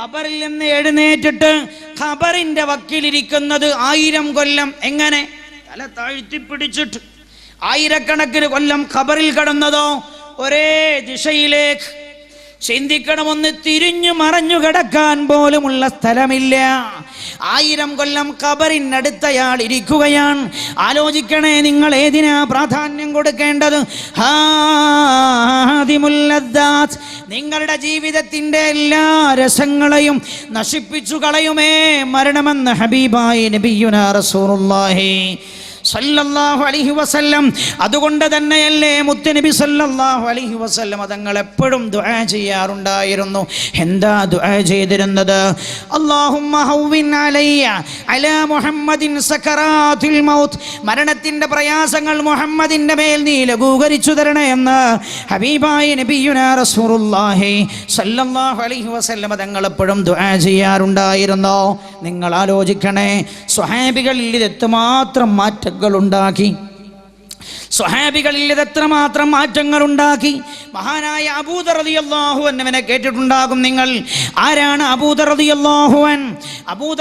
ഖബറിൽ നിന്ന് എഴുന്നേറ്റിട്ട് ഖബറിന്റെ വക്കിലിരിക്കുന്നത് ആയിരം കൊല്ലം എങ്ങനെ? തല താഴ്ത്തി പിടിച്ചിട്ട്. ആയിരക്കണക്കിന് കൊല്ലം ഖബറിൽ കടന്നതോ ഒരേ ദിശയിലേക്ക് ചിന്തിക്കണമെന്ന് തിരിഞ്ഞു മറഞ്ഞു കിടക്കാൻ പോലുമുള്ള സ്ഥലമില്ല. ആയിരം കൊല്ലം കബറിനടുത്തയാൾ ഇരിക്കുകയാണ്. ആലോചിക്കണേ നിങ്ങൾ ഏതിനാ പ്രാധാന്യം കൊടുക്കേണ്ടത്. നിങ്ങളുടെ ജീവിതത്തിന്റെ എല്ലാ രസങ്ങളെയും നശിപ്പിച്ചു കളയുമേ മരണമെന്ന് ഹബീബായി നബിയുന റസൂലുള്ളാഹി. സല്ലല്ലാഹു അലൈഹി വസല്ലം. അതുകൊണ്ട് തന്നെയല്ലേ മുത്തനബി സല്ലല്ലാഹു അലൈഹി വസല്ലം അതങ്ങൾ എപ്പോഴും ദുആ ചെയ്യാറുണ്ടായിരുന്നു. എന്താ ദുആ ചെയ്തിരുന്നത്? അല്ലാഹുമ്മ അലയ്യ അലാ മുഹമ്മദിൻ മൗത്ത്. മരണത്തിന്റെ പ്രയാസങ്ങൾ മുഹമ്മദിന്റെ മേൽ നീ ലഘൂകരിച്ചു തരണേ എന്ന് ഹബീബായ റസൂലുള്ളാഹി സല്ലല്ലാഹു അലൈഹി വസല്ലം തങ്ങൾ എപ്പോഴും ദുആ ചെയ്യാറുണ്ടായിരുന്നു. നിങ്ങൾ ആലോചിക്കണേ സ്വഹാബികളിൽ ഇത് എത്രമാത്രം മാറ്റങ്ങൾ ഉണ്ടാക്കി സ്വഹാബികളിൽ ഇതെത്രമാത്രം മാറ്റങ്ങൾ ഉണ്ടാക്കി മഹാനായ അബൂദർ എന്നവനെ കേട്ടിട്ടുണ്ടാകും നിങ്ങൾ. ആരാണ്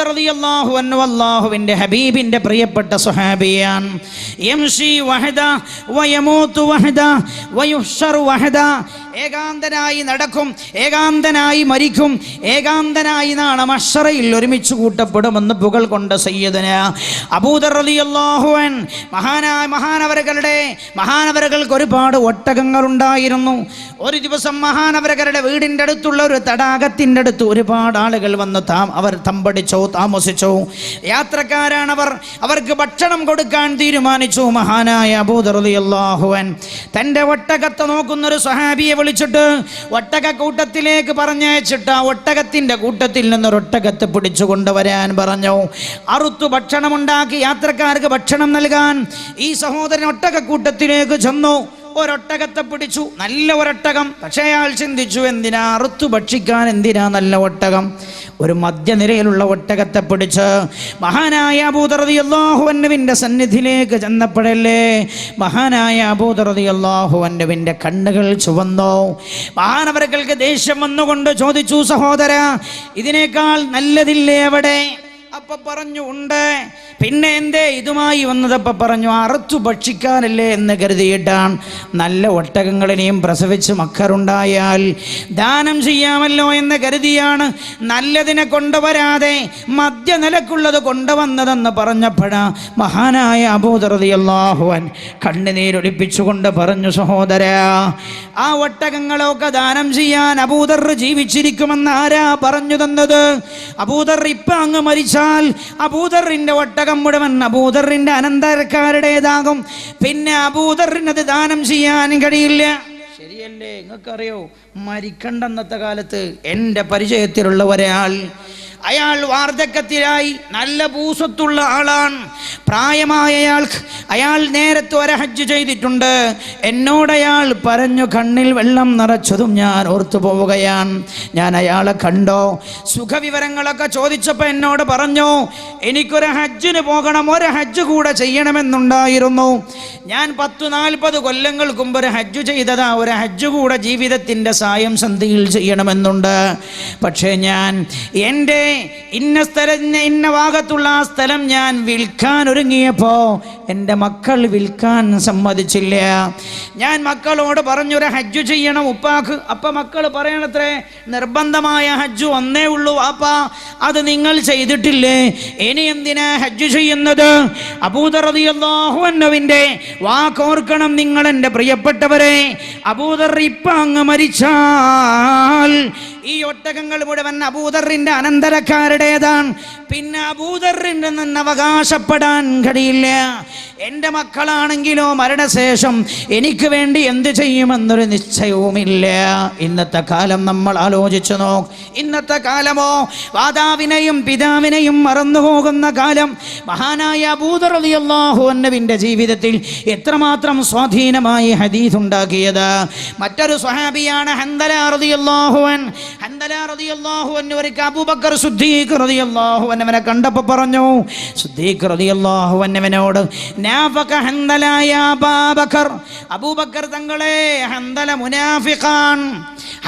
റളിയല്ലാഹു അൻഹു അല്ലാഹുവിന്റെ ഹബീബിന്റെ പ്രിയപ്പെട്ട സ്വഹാബിയാണ്. യംഷി വഹദ ഏകാന്തനായി നടക്കും ഏകാന്തനായി മരിക്കും ഏകാന്തനായി നാണ മഷറയിൽ ഒരുമിച്ച് കൂട്ടപ്പെടുമെന്ന് പുകൾ കൊണ്ട സയ്യദന അബൂദർ റളിയല്ലാഹു അൻ മഹാനായ മഹാനവരകളുടെ മഹാനവരകൾക്ക് ഒരുപാട് ഒട്ടകങ്ങൾ ഉണ്ടായിരുന്നു ഒരു ദിവസം മഹാനവരകരുടെ വീടിന്റെ അടുത്തുള്ള ഒരു തടാകത്തിന്റെ അടുത്ത് ഒരുപാട് ആളുകൾ വന്ന് താം അവർ തമ്പടിച്ചോ താമസിച്ചോ. യാത്രക്കാരാണവർ അവർക്ക് ഭക്ഷണം കൊടുക്കാൻ തീരുമാനിച്ചു മഹാനായ അബൂദർ അൻ. തന്റെ ഒട്ടകത്തെ നോക്കുന്നൊരു സഹാബിയെ വിളിച്ചിട്ട് ഒട്ടക കൂട്ടത്തിലേക്ക് പറഞ്ഞയച്ചിട്ട് ആ ഒട്ടകത്തിന്റെ കൂട്ടത്തിൽ നിന്നൊരു ഒട്ടകത്തെ പിടിച്ചു കൊണ്ടുവരാൻ പറഞ്ഞു. അറുത്തു ഭക്ഷണമുണ്ടാക്കി യാത്രക്കാർക്ക് ഭക്ഷണം നൽകാൻ ഈ സഹോദരൻ ഒട്ടകക്കൂട്ടത്തിലേക്ക് ചെന്നു. ഒരൊട്ടകത്തെ പിടിച്ചു. നല്ല ഒരൊട്ടകം. പക്ഷേ അയാൾ ചിന്തിച്ചു എന്തിനാ അറുത്തു ഭക്ഷിക്കാൻ എന്തിനാ നല്ല ഒട്ടകം? ഒരു മധ്യനിരയിലുള്ള ഒട്ടകത്തെ പിടിച്ച് മഹാനായ അബൂദറതി അള്ളാഹുവന്നവിന്റെ സന്നിധിയിലേക്ക് ചെന്നപ്പോഴല്ലേ മഹാനായ അബൂദറതി അള്ളാഹുവന്നവിന്റെ കണ്ണുകൾ ചുവന്നോ. മഹാനവർക്കൾക്ക് ദേഷ്യം വന്നുകൊണ്ട് ചോദിച്ചു സഹോദര ഇതിനേക്കാൾ നല്ലതില്ലേ അവിടെ? അപ്പൊ പറഞ്ഞു ഉണ്ട്. പിന്നെ എന്തേ ഇതുമായി വന്നതപ്പ പറഞ്ഞു അറുത്തു ഭക്ഷിക്കാനല്ലേ എന്ന് കരുതിയിട്ടാണ്. നല്ല ഒട്ടകങ്ങളിനെയും പ്രസവിച്ച് മക്കറുണ്ടായാൽ ദാനം ചെയ്യാമല്ലോ എന്ന് കരുതിയാണ്. നല്ലതിനെ കൊണ്ടുവരാതെ മദ്യനിലക്കുള്ളത് കൊണ്ടുവന്നതെന്ന് പറഞ്ഞപ്പോഴാ മഹാനായ അബൂദറിയല്ലാഹുവൻ കണ്ണുനീരൊലിപ്പിച്ചുകൊണ്ട് പറഞ്ഞു സഹോദര ആ ഒട്ടകങ്ങളൊക്കെ ദാനം ചെയ്യാൻ അബൂദർ ജീവിച്ചിരിക്കുമെന്ന് ആരാ പറഞ്ഞു തന്നത്? അബൂദർ ഇപ്പൊ അങ്ങ് മരിച്ചാൽ അബൂദറിന്റെ ഒട്ടകം മുഴുവൻ അബൂദറിന്റെ അനന്തരക്കാരുടേതാകും. പിന്നെ അബൂദറിനത് ദാനം ചെയ്യാൻ കഴിയില്ല. ശരിയല്ലേ? നിങ്ങൾക്കറിയോ? മരിക്കണ്ടെന്നത്തെ കാലത്ത് എന്റെ പരിചയത്തിലുള്ള ഒരാൾ അയാൾ വാർദ്ധക്യത്തിലായി നല്ല പൂസത്തുള്ള ആളാണ്. പ്രായമായ അയാൾക്ക് അയാൾ നേരത്തെ ഒരു ഹജ്ജ് ചെയ്തിട്ടുണ്ട്. എന്നോടയാൾ പറഞ്ഞു കണ്ണിൽ വെള്ളം നിറച്ചതും ഞാൻ ഓർത്തു പോവുകയാണ്. ഞാൻ അയാളെ കണ്ടോ? സുഖവിവരങ്ങളൊക്കെ ചോദിച്ചപ്പോൾ എന്നോട് പറഞ്ഞു എനിക്കൊരു ഹജ്ജിന് പോകണം ഒരു ഹജ്ജ് കൂടെ ചെയ്യണമെന്നുണ്ടായിരുന്നു. ഞാൻ പത്തു നാൽപ്പത് കൊല്ലങ്ങൾക്ക് മുമ്പ് ഒരു ഹജ്ജ് ചെയ്തതാ. ഒരു ഹജ്ജ് കൂടെ ജീവിതത്തിന്റെ സായം സന്ധിയിൽ ചെയ്യണമെന്നുണ്ട്. പക്ഷേ ഞാൻ എന്റെ ഇന്ന സ്ഥലം ഇന്ന ഭാഗത്തുള്ള ആ സ്ഥലം ഞാൻ വിൽക്കാൻ ഒരുങ്ങിയപ്പോൾ എന്റെ മക്കൾ വിൽക്കാൻ സമ്മതിച്ചില്ല. ഞാൻ മക്കളോട് പറഞ്ഞൊരു ഹജ്ജ് ചെയ്യണം ഉപ്പാക്ക്. അപ്പം മക്കൾ പറയണത്രേ നിർബന്ധമായ ഹജ്ജ് ഒന്നേ ഉള്ളൂ വാപ്പാ. അത് നിങ്ങൾ ചെയ്തിട്ടില്ലേ? ഇനി എന്തിനാ ഹജ്ജ് ചെയ്യുന്നത്? അബൂദറിയാഹുവിന്റെ വാക്കോർക്കണം നിങ്ങൾ എന്റെ പ്രിയപ്പെട്ടവരെ. അബൂദർ ഇപ്പ അങ്ങ് മരിച്ചാൽ ഈ ഒട്ടകങ്ങൾ മുഴുവൻ അബൂദറിന്റെ അനന്തരക്കാരുടേതാണ്. പിന്നെ അബൂദറിന്റെ നിന്ന് അവകാശപ്പെടാൻ കഴിയില്ല. എന്റെ മക്കളാണെങ്കിലോ മരണശേഷം എനിക്ക് വേണ്ടി എന്ത് ചെയ്യുമെന്നൊരു നിശ്ചയവുമില്ല. ഇന്നത്തെ കാലം നമ്മൾ ആലോചിച്ചു നോക്ക്. ഇന്നത്തെ കാലമോ മാതാവിനെയും പിതാവിനെയും മറന്നു പോകുന്ന കാലം. മഹാനായ അന്നവിന്റെ ജീവിതത്തിൽ എത്രമാത്രം സ്വാധീനമായി ഹദീസ് ഉണ്ടാക്കിയത്. മറ്റൊരു സ്വഹാബിയാണ് ഹന്തല അബൂബക്കർ കണ്ടപ്പോൾ പറഞ്ഞു സുദ്ദീഖ് റളിയല്ലാഹുവന്നവനോട് നാഫക ഹന്തലായ അബാബക്കർ തങ്ങളെ ഹന്തല മുനാഫിഖാൻ.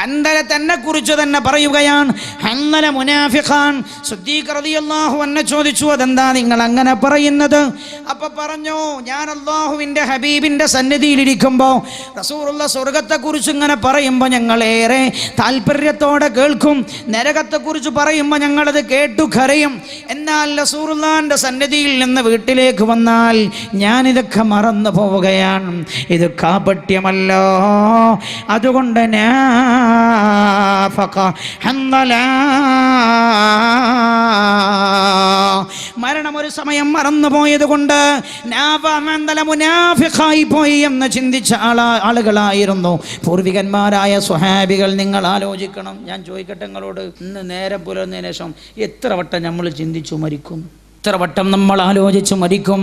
ഹന്തല തന്നെ കുറിച്ച് തന്നെ പറയുകയാണ്. ഹന്തല മുനാഫിഖാൻ സുദ്ദീഖ് റളിയല്ലാഹു ചോദിച്ചു അതെന്താ നിങ്ങൾ അങ്ങനെ പറയുന്നത്? അപ്പൊ പറഞ്ഞു ഞാൻ അള്ളാഹുവിന്റെ ഹബീബിന്റെ സന്നിധിയിലിരിക്കുമ്പോൾ റസൂറുള്ള സ്വർഗത്തെക്കുറിച്ച് ഇങ്ങനെ പറയുമ്പോൾ ഞങ്ങളേറെ താല്പര്യത്തോടെ കേൾക്കും. നരകത്തെ കുറിച്ച് പറയുമ്പോൾ ഞങ്ങളത് കേട്ടു കരയും എന്നാൽ റസൂറുല്ലാന്റെ സന്നിധിയിൽ നിന്ന് വീട്ടിലേക്ക് വന്നാൽ ഞാനിതൊക്കെ മറന്നു പോവുകയാണ് ഇത് കാപട്യമല്ലോ. അതുകൊണ്ട് നാഫഖ ഹന്നലാ. മരണം ഒരു സമയം മറന്നു മറന്നുപോയത് കൊണ്ട് മുനാഫിഖായി പോയി എന്ന് ചിന്തിച്ച ആളാ ആളുകളായിരുന്നു പൂർവികന്മാരായ സ്വഹാബികൾ നിങ്ങൾ ആലോചിക്കണം ഞാൻ ചോദിക്കട്ടെ നിങ്ങളോട് ഇന്ന് നേരം പുലർന്നതിന് ശേഷം എത്ര വട്ടം നമ്മൾ ചിന്തിച്ചു മരിക്കും എത്ര വട്ടം നമ്മൾ ആലോചിച്ചു മരിക്കും?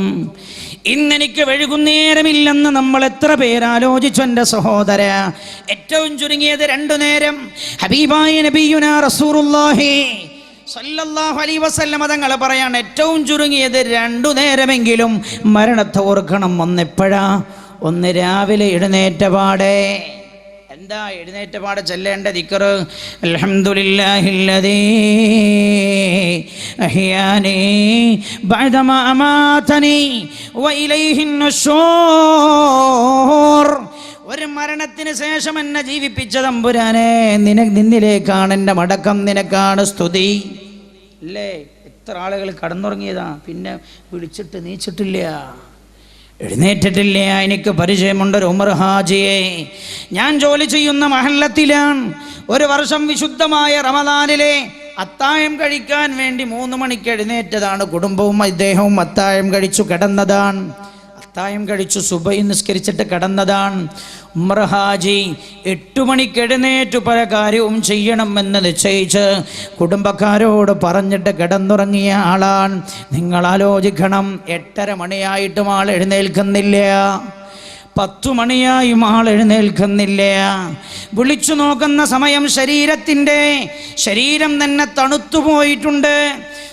ഇന്നെനിക്ക് വഴുകുന്നേരമില്ലെന്ന് നമ്മൾ എത്ര പേരാലോചിച്ചു എന്റെ സഹോദര? ഏറ്റവും ചുരുങ്ങിയത് രണ്ടു നേരം. ഹബീബായ നബിയുന റസൂറുല്ലാഹി വസല്ലം പറയാണ് ഏറ്റവും ചുരുങ്ങിയത് രണ്ടു നേരമെങ്കിലും മരണത്തെ ഓർക്കണം ഒന്നെപ്പോഴാ? ഒന്ന് രാവിലെ എഴുന്നേറ്റ പാടെ എന്താ എഴുന്നേറ്റ പാടെ ചെല്ലേണ്ട ദിക്കറ്? ഒരു മരണത്തിന് ശേഷം എന്നെ ജീവിപ്പിച്ച തമ്പുരാനെ നിന നിന്നിലേക്കാണ് എന്റെ മടക്കം നിനക്കാണ് സ്തുതി. അല്ലേ എത്ര ആളുകൾ കടന്നുറങ്ങിയതാ. പിന്നെ വിളിച്ചിട്ട് നീച്ചിട്ടില്ല. എഴുന്നേറ്റിട്ടില്ല? എനിക്ക് പരിചയമുണ്ട് ഒരു ഉമർ ഹാജിയെ. ഞാൻ ജോലി ചെയ്യുന്ന മഹല്ലത്തിലാണ്. ഒരു വർഷം വിശുദ്ധമായ റമദാനിലെ അത്തായം കഴിക്കാൻ വേണ്ടി മൂന്ന് മണിക്ക് എഴുന്നേറ്റതാണ് കുടുംബവും ഇദ്ദേഹവും അത്തായം കഴിച്ചു കിടന്നതാണ്. അത്തായം കഴിച്ചു സുബൈ നിസ്കരിച്ചിട്ട് കിടന്നതാണ്. ഉമർ ഹാജി എട്ടു മണിക്ക് എഴുന്നേറ്റു പല കാര്യവും ചെയ്യണമെന്ന് നിശ്ചയിച്ച് കുടുംബക്കാരോട് പറഞ്ഞിട്ട് കിടന്നുറങ്ങിയ ആളാണ്. നിങ്ങൾ ആലോചിക്കണം എട്ടര മണിയായിട്ടും ആൾ എഴുന്നേൽക്കുന്നില്ല. പത്തു മണിയായി ആൾ എഴുന്നേൽക്കുന്നില്ല. വിളിച്ചു നോക്കുന്ന സമയം ശരീരത്തിന്റെ ശരീരം തന്നെ തണുത്തു പോയിട്ടുണ്ട്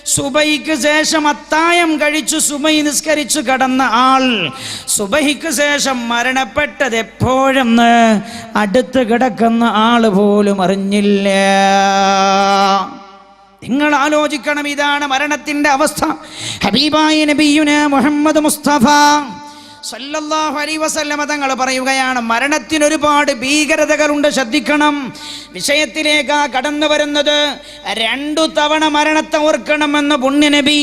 സുബൈക്ക് ശേഷം അത്തായം കഴിച്ചു സുബൈ നിസ്കരിച്ചു കടന്ന ആൾ. സുബൈക്ക് ശേഷം മരണപ്പെട്ടത് എപ്പോഴെന്ന് അടുത്ത് കിടക്കുന്ന ആൾ പോലും അറിഞ്ഞില്ല. നിങ്ങൾ ആലോചിക്കണം ഇതാണ് മരണത്തിന്റെ അവസ്ഥ. ഹബീബായി നബിയുന മുഹമ്മദ് മുസ്തഫ. സല്ലല്ലാഹു വസല്ലമ തങ്ങൾ പറയുകയാണ് മരണത്തിന് ഒരുപാട് ഭീകരതകളുണ്ട് ശ്രദ്ധിക്കണം. വിഷയത്തിലേക്ക് കടന്നു വരുന്നത് രണ്ടു തവണ മരണത്തെ ഓർക്കണമെന്ന് പുണ്യനബി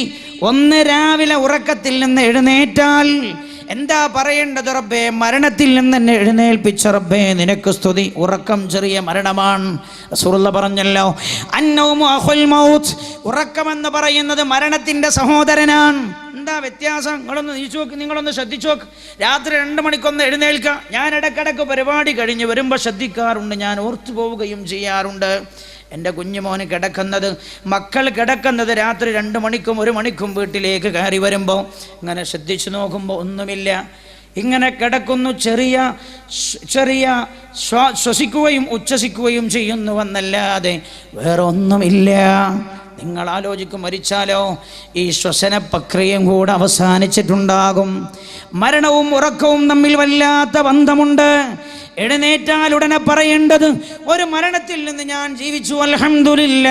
ഒന്ന് രാവിലെ ഉറക്കത്തിൽ നിന്ന് എഴുന്നേറ്റാൽ എന്താ പറയേണ്ടത് റബ്ബേ? മരണത്തിൽ നിന്ന് എന്നെ എഴുന്നേൽപ്പിച്ച റബ്ബേ നിനക്ക് സ്തുതി. ഉറക്കം ചെറിയ മരണമാണ്. സുറുള്ള പറഞ്ഞല്ലോ മൗത്ത്. ഉറക്കമെന്ന് പറയുന്നത് മരണത്തിന്റെ സഹോദരനാണ്. എന്താ വ്യത്യാസം? നിങ്ങളൊന്ന് നീച്ചു നോക്ക് നിങ്ങളൊന്ന് ശ്രദ്ധിച്ചു നോക്ക്. രാത്രി രണ്ട് മണിക്കൊന്ന് എഴുന്നേൽക്കുക ഞാൻ ഇടക്കിടക്ക് പരിപാടി കഴിഞ്ഞ് വരുമ്പോൾ ശ്രദ്ധിക്കാറുണ്ട് ഞാൻ ഓർത്തു പോവുകയും ചെയ്യാറുണ്ട്. എന്റെ കുഞ്ഞുമോന് കിടക്കുന്നത് മക്കൾ കിടക്കുന്നത് രാത്രി രണ്ട് മണിക്കും ഒരു മണിക്കും വീട്ടിലേക്ക് കയറി വരുമ്പോൾ ഇങ്ങനെ ശ്രദ്ധിച്ചു നോക്കുമ്പോൾ ഒന്നുമില്ല. ഇങ്ങനെ കിടക്കുന്നു ചെറിയ ചെറിയ ശ്വാ- ശ്വസിക്കുകയും ഉച്ഛസിക്കുകയും ചെയ്യുന്നുവെന്നല്ലാതെ വേറെ ഒന്നുമില്ല നിങ്ങൾ ആലോചിക്കും മരിച്ചാലോ? ഈ ശ്വസന പ്രക്രിയയും കൂടെ അവസാനിച്ചിട്ടുണ്ടാകും. മരണവും ഉറക്കവും തമ്മിൽ വല്ലാത്ത ബന്ധമുണ്ട്. എഴുന്നേറ്റാൽ ഉടനെ പറയേണ്ടത് ഒരു മരണത്തിൽ നിന്ന് ഞാൻ ജീവിച്ചു അൽഹംദുലില്ല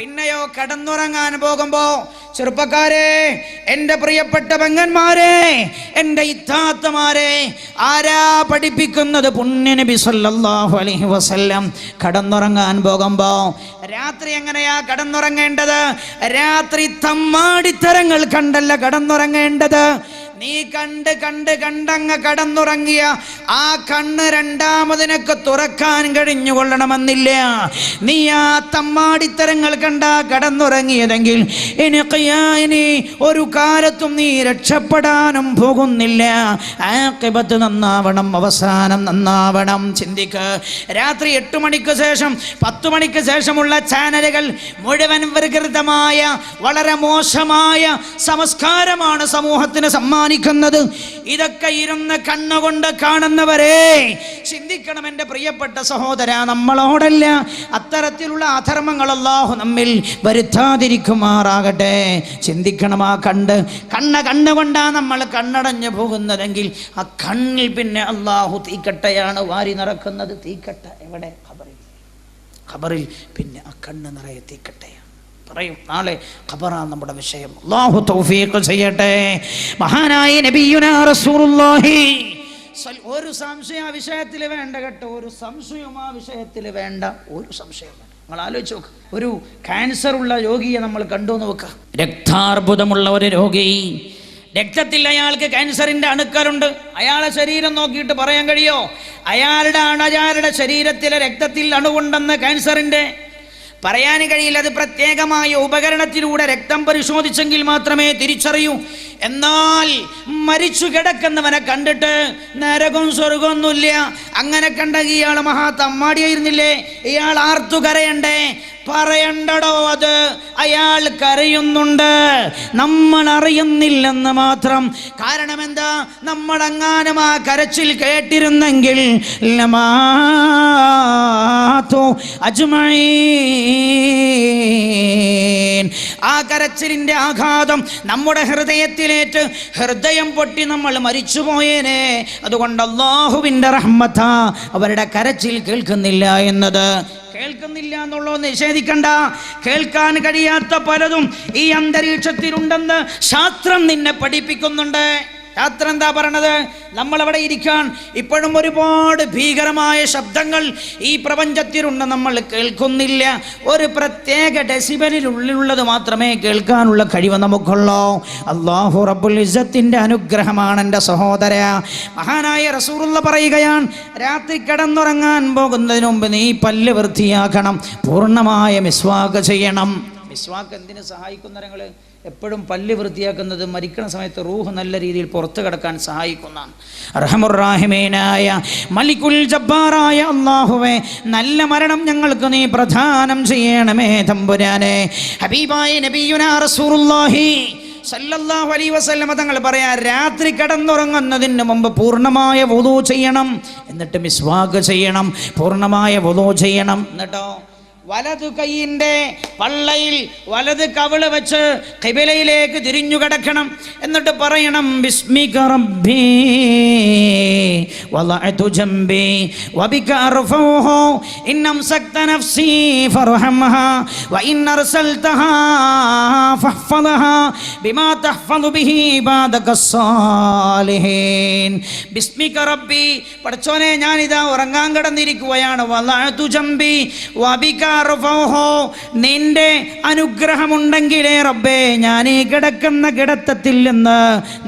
പിന്നെയോ കടന്നുറങ്ങാൻ പോകുമ്പോ ചെറുപ്പക്കാരെ എന്റെ പ്രിയപ്പെട്ട പെങ്ങന്മാരെ എന്റെ ഇത്താത്തമാരെ ആരാ പഠിപ്പിക്കുന്നത്? പുണ്യനബി സല്ലല്ലാഹു അലഹി വസല്ലം. കടന്നുറങ്ങാൻ പോകുമ്പോ രാത്രി എങ്ങനെയാ കടന്നുറങ്ങേണ്ടത്? രാത്രി തമ്മാടിത്തരങ്ങൾ കണ്ടല്ല കടന്നുറങ്ങേണ്ടത്? നീ കണ്ട് കണ്ട് കണ്ടങ്ങ് കടന്നുറങ്ങിയ ആ കണ്ണ് രണ്ടാമതിനൊക്കെ തുറക്കാൻ കഴിഞ്ഞുകൊള്ളണമെന്നില്ല. നീ ആ തമ്മാടിത്തരങ്ങൾ കണ്ട കടന്നുറങ്ങിയതെങ്കിൽ ഇനി ഒരു കാലത്തും നീ രക്ഷപ്പെടാനും പോകുന്നില്ല. ആക്കിപത്ത് നന്നാവണം അവസാനം നന്നാവണം. ചിന്തിക്ക്. രാത്രി എട്ട് മണിക്ക് ശേഷം പത്ത് മണിക്ക് ശേഷമുള്ള ചാനലുകൾ മുഴുവൻ വികൃതമായ വളരെ മോശമായ സംസ്കാരമാണ് സമൂഹത്തിന് സമ്മാനിക്കുന്നത്. അപമാനിക്കുന്നത് ഇതൊക്കെ ഇരുന്ന് കണ്ണുകൊണ്ട് കാണുന്നവരെ ചിന്തിക്കണം എന്റെ പ്രിയപ്പെട്ട സഹോദര നമ്മളോടല്ല. അത്തരത്തിലുള്ള അധർമ്മങ്ങൾ അല്ലാഹു നമ്മിൽ വരുത്താതിരിക്കുമാറാകട്ടെ. ചിന്തിക്കണം ആ കണ്ട് കണ്ണ കണ്ണുകൊണ്ടാണ് നമ്മൾ കണ്ണടഞ്ഞു പോകുന്നതെങ്കിൽ ആ കണ്ണിൽ പിന്നെ അള്ളാഹു തീക്കട്ടയാണ് വാരി നിറക്കുന്നത്. തീക്കട്ട എവിടെ? ഖബറിൽ. ഖബറിൽ പിന്നെ ആ കണ്ണ് നിറയെ തീക്കട്ടയാണ്. പറയും. നാളെ ഖബറാണ് നമ്മുടെ വിഷയം. അള്ളാഹു തൗഫീഖ് ചെയ്യട്ടെ. മഹാനായ നബിയുനാ റസൂലുള്ളാഹി. ഒരു സംശയം ആ വിഷയത്തിൽ വേണ്ട കേട്ടോ. ഒരു സംശയം ആ വിഷയത്തിൽ വേണ്ട. ഒരു സംശയം നിങ്ങൾ ആലോചിച്ച് നോക്ക്. ഒരു ക്യാൻസർ ഉള്ള രോഗിയെ നമ്മൾ കണ്ടു നോക്ക. രക്താർബുദമുള്ള ഒരു രോഗി. രക്തത്തിൽ അയാൾക്ക് ക്യാൻസറിന്റെ അണുക്കളുണ്ട്. അയാളെ ശരീരം നോക്കിയിട്ട് പറയാൻ കഴിയോ? അയാളുടെ അണയാളുടെ ശരീരത്തിലെ രക്തത്തിൽ അണുവുണ്ടെന്ന് ക്യാൻസറിന്റെ പറയാൻ കഴിയില്ല അത് പ്രത്യേകമായ ഉപകരണത്തിലൂടെ രക്തം പരിശോധിച്ചെങ്കിൽ മാത്രമേ തിരിച്ചറിയൂ. എന്നാൽ മരിച്ചു കിടക്കുന്നവനെ കണ്ടിട്ട് നരകവും സ്വർഗമൊന്നുമില്ല. അങ്ങനെ കണ്ട ഇയാൾ മഹാ തമ്മാടിയായിരുന്നില്ലേ ഇയാൾ ആർത്തു കരയണ്ടേ? പറയണ്ടടോ അത്? അയാൾ കരയുന്നുണ്ട്. നമ്മൾ അറിയുന്നില്ലെന്ന് മാത്രം. കാരണം എന്താ നമ്മൾ നമ്മളെങ്ങാനും ആ കരച്ചിൽ കേട്ടിരുന്നെങ്കിൽ. ആ കരച്ചിലിന്റെ ആഘാതം നമ്മുടെ ഹൃദയത്തിലേറ്റ് ഹൃദയം പൊട്ടി നമ്മൾ മരിച്ചുപോയേനെ. അതുകൊണ്ട് അള്ളാഹുവിന്റെ റഹ്മത്ത അവരുടെ കരച്ചിൽ കേൾക്കുന്നില്ല എന്നത്. കേൾക്കുന്നില്ല എന്നുള്ളത് നിഷേധിക്കണ്ട. കേൾക്കാൻ കഴിയാത്ത പലതും ഈ അന്തരീക്ഷത്തിലുണ്ടെന്ന് ശാസ്ത്രം നിന്നെ പഠിപ്പിക്കുന്നുണ്ട്. ശാസ്ത്രം എന്താ പറയണത്? നമ്മളവിടെ ഇരിക്കാൻ ഇപ്പോഴും ഒരുപാട് ഭീകരമായ ശബ്ദങ്ങൾ ഈ പ്രപഞ്ചത്തിലുണ്ട്. നമ്മൾ കേൾക്കുന്നില്ല. ഒരു പ്രത്യേക ഡെസിബലിനുള്ളിലുള്ളത് മാത്രമേ കേൾക്കാനുള്ള കഴിവ് നമുക്കുള്ളൂ. അള്ളാഹു റബ്ബുൽ ഇസത്തിന്റെ അനുഗ്രഹമാണ് എന്റെ സഹോദര. മഹാനായ റസൂറുള്ള പറയുകയാണ് രാത്രി കിടന്നുറങ്ങാൻ പോകുന്നതിന് മുമ്പ് നീ പല്ല് വൃത്തിയാക്കണം പൂർണമായ മിസ്വാക്ക് ചെയ്യണം. മിസ്വാക്ക് എന്തിനു സഹായിക്കുന്നവരങ്ങൾ എപ്പോഴും പല്ല് വൃത്തിയാക്കുന്നത് മരിക്കണ സമയത്ത് റൂഹ് നല്ല രീതിയിൽ പുറത്തു കിടക്കാൻ സഹായിക്കുന്നതാണ്. റഹമുറാഹിമേനായ മലിക്കുൽ ജബ്ബാറായ അള്ളാഹുവെ നല്ല മരണം ഞങ്ങൾക്ക് നീ പ്രദാനം ചെയ്യണമേ തമ്പുരാനെ. ഹബീബായ നബിയുനാ റസൂലുള്ളാഹി സല്ലല്ലാഹു അലൈഹി വസല്ലമ തങ്ങൾ പറയാ രാത്രി കിടന്നുറങ്ങുന്നതിന് മുമ്പ് പൂർണമായ വധു ചെയ്യണം എന്നിട്ട് മിസ്വാഗ് ചെയ്യണം പൂർണമായ വധു ചെയ്യണം എന്നിട്ടോ? വലതു കൈയിന്റെ പള്ളയിൽ വലത് കവിൾ വെച്ച് കിബിലയിലേക്ക് തിരിഞ്ഞു കിടക്കണം. എന്നിട്ട് പറയണം ബിസ്മിക വലഅതു വബിക നഫ്സി ബിമാ ബിഹി ഇബാദക റബ്ബി ഞാൻ ഞാനിതാ ഉറങ്ങാൻ കിടന്നിരിക്കുകയാണ്. വലഅതു ജംബി വബിക നിന്റെ അനുഗ്രഹമുണ്ടെങ്കിലേ റബ്ബേ ഞാൻ ഈ കിടക്കുന്ന കിടത്തത്തിൽ നിന്ന്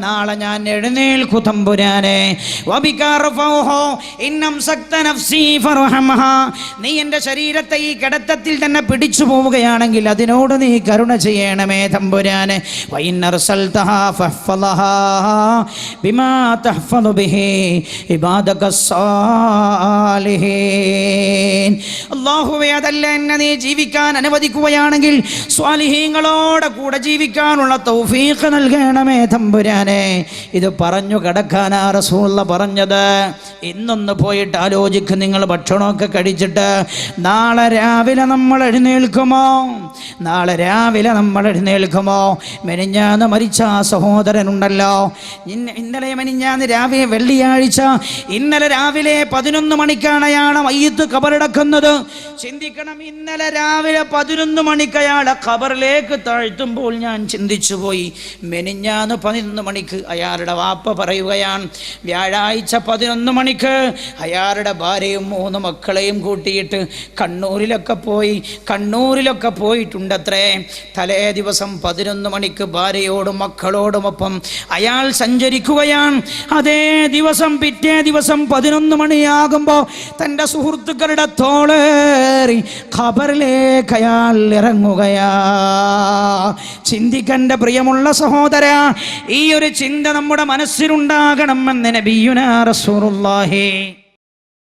നാളെ ഞാൻ എഴുന്നേൽ തമ്പുരാനെ. നീ എന്റെ ശരീരത്തെ ഈ കിടത്തത്തിൽ തന്നെ പിടിച്ചു പോവുകയാണെങ്കിൽ അതിനോട് നീ കരുണ ചെയ്യണമേ തമ്പുരാനെ. അല്ലാഹുവേ അതല്ല എന്നെ നീ ജീവിക്കാൻ അനുവദിക്കുകയാണെങ്കിൽ സ്വാലിഹീങ്ങളോടെ കൂടെ ജീവിക്കാനുള്ള തൗഫീഖ് നൽകണമേ തമ്പുരാനെ. ഇത് പറഞ്ഞു കിടക്കാനാ റസൂള്ള പറഞ്ഞത്. ഇന്നൊന്ന് പോയിട്ട് ആലോചിക്കും നിങ്ങൾ ഭക്ഷണമൊക്കെ കഴിച്ചിട്ട് നാളെ രാവിലെ നമ്മൾ എഴുന്നേൽക്കുമോ? നാളെ രാവിലെ നമ്മൾ എഴുന്നേൽക്കുമോ? മെനിഞ്ഞാന്ന് മരിച്ച ആ സഹോദരനുണ്ടല്ലോ. ഇന്ന- ഇന്നലെ മെനിഞ്ഞാന്ന് രാവിലെ വെള്ളിയാഴ്ച ഇന്നലെ രാവിലെ പതിനൊന്ന് മണിക്കാണ് അയാളെ മയ്യത്ത് കബറടക്കുന്നത്. ചിന്തിക്കണം ഇന്നലെ രാവിലെ പതിനൊന്ന് മണിക്ക് അയാളെ ഖബറിലേക്ക് താഴ്ത്തുമ്പോൾ ഞാൻ ചിന്തിച്ചു പോയി. മെനിഞ്ഞാന്ന് പതിനൊന്ന് മണിക്ക് അയാളുടെ വാപ്പ പറയുകയാണ് വ്യാഴാഴ്ച പതിനൊന്ന് മണിക്ക് അയാളുടെ ഭാര്യയും മൂന്ന് മക്കളെയും കൂട്ടിയിട്ട് കണ്ണൂരിലൊക്കെ പോയി. കണ്ണൂരിലൊക്കെ പോയിട്ടുണ്ടത്രേ. തലേ ദിവസം പതിനൊന്ന് മണിക്ക് ഭാര്യയോടും മക്കളോടുമൊപ്പം അയാൾ സഞ്ചരിക്കുകയാണ്. അതേ ദിവസം പിറ്റേ ദിവസം പതിനൊന്ന് മണിയാകുമ്പോൾ തന്റെ സുഹൃത്തുക്കളുടെ തോളേറി ഖബറിലേക്ക് അയാൾ ഇറങ്ങുകയാ. ചിന്തിക്കന്റെ പ്രിയമുള്ള സഹോദര ഈ ഒരു ചിന്ത നമ്മുടെ മനസ്സിലുണ്ടാകണം മനസ്സിലുണ്ടാകണമെന്ന് നബിയുനാ റസൂലുള്ളാഹി.